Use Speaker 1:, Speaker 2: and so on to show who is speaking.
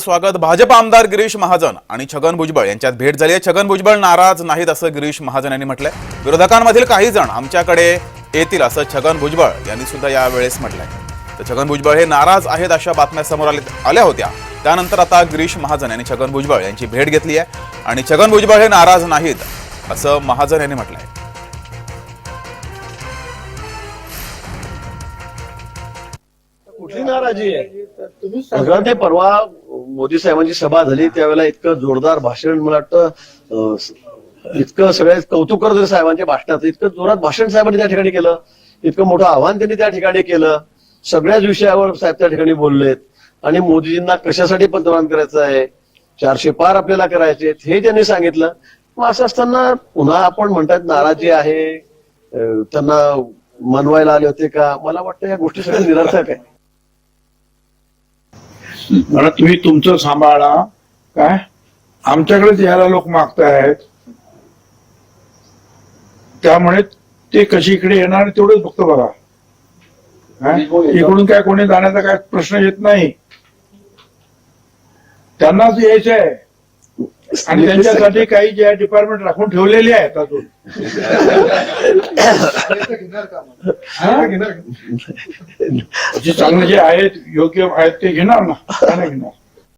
Speaker 1: स्वागत. भाजप आमदार गिरीश महाजन आणि छगन भुजबळ यांच्यात भेट झाली आहे. छगन भुजबळ नाराज नाहीत असं गिरीश महाजन यांनी म्हटलंय. विरोधकांमधील काही जण आमच्याकडे येतील असं छगन भुजबळ यांनी सुद्धा यावेळेस म्हटलंय. तर छगन भुजबळ हे नाराज आहेत अशा बातम्या समोर आल्या होत्या. त्यानंतर आता गिरीश महाजन यांनी छगन भुजबळ यांची भेट घेतली आहे. आणि छगन भुजबळ हे नाराज नाहीत असं महाजन यांनी म्हटलंय.
Speaker 2: कुठली नाराजी आहे. सगळं ते परवा मोदी साहेबांची सभा झाली त्यावेळेला इतकं जोरदार भाषण मला वाटतं अं, इतकं सगळे कौतुक करत होते साहेबांच्या भाषणाचं इतकं जोरात भाषण साहेबांनी त्या ठिकाणी केलं. इतकं मोठं आव्हान त्यांनी त्या ठिकाणी केलं. सगळ्याच विषयावर साहेब त्या ठिकाणी बोललेत. आणि मोदीजींना कशासाठी पंतप्रधान करायचं आहे? चारशे पार आपल्याला करायचे हे त्यांनी सांगितलं. मग असं असताना पुन्हा आपण म्हणतात नाराजी आहे. अं, त्यांना मनवायला आले होते का? मला वाटतं या गोष्टी सगळ्या निरर्थक आहे
Speaker 3: मला तुम्ही तुमचं सांभाळा. काय? आमच्याकडेच यायला लोक मागतायत. त्यामुळे ते कशी इकडे येणार तेवढंच फक्त बघा? इकडून काय कोणी जाण्याचा काय प्रश्न येत नाही. त्यांनाच यायचं आहे आणि त्यांच्यासाठी काही जे डिपार्टमेंट राखून ठेवलेले आहेत अजून. हा? जे चांगले जे आहेत योग्य आहेत ते घेणार ना? का नाही घेणार.